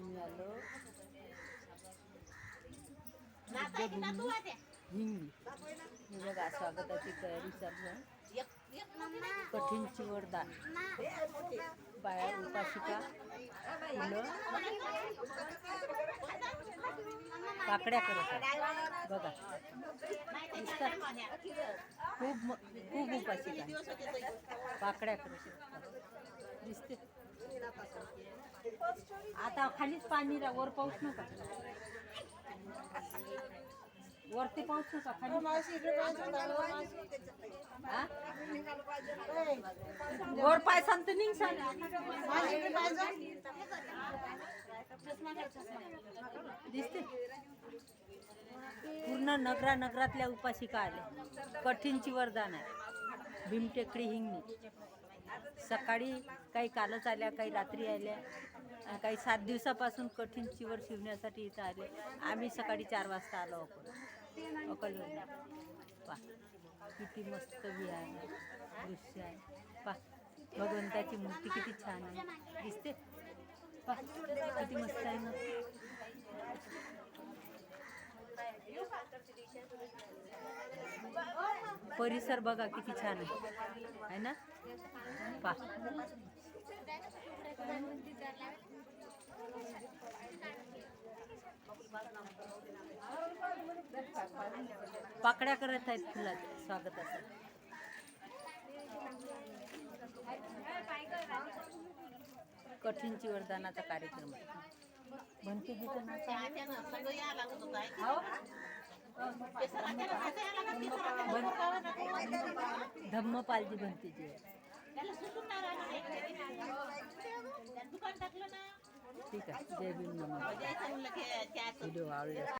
आम्ही आलो हिंग हे बघा स्वागताची तयारी चालू कठीण चिवड दान बाया उपाशिका मुलं. काकड्या करत बघा. दिसतात खूप खूप उपाशी काकड्या करत दिसते. आता खालीच पाणी वर पाऊस नका. वरती पाऊस नका खाली. वर पाय सांगतो निघ सांग. दिसते. पूर्ण नगरा नगरातल्या उपासिका आल्या. कठीणची वरदान आहे. भीमटेकडी हिंगणी. सकाळी काही कालच आल्या काही रात्री आल्या. काही सात दिवसापासून कठीण चिवर शिवण्यासाठी इथं आले. आम्ही सकाळी चार वाजता आलो अकोला. अकोल्याला पा किती मस्त विहार आहे. दृश्य आहे. पा भगवंताची मूर्ती किती छान आहे. दिसते? किती मस्त आहे ना. परिसर बघा किती छान आहे. ना? पा पाकड्या करत आहेत फुलात. असं. कठीणची वरदानाचा कार्यक्रम आहे तर नाही. हो? धम्मपालजी भंतीजी आहे. ठीक आहे जय भीम नमः व्हिडिओ आवडला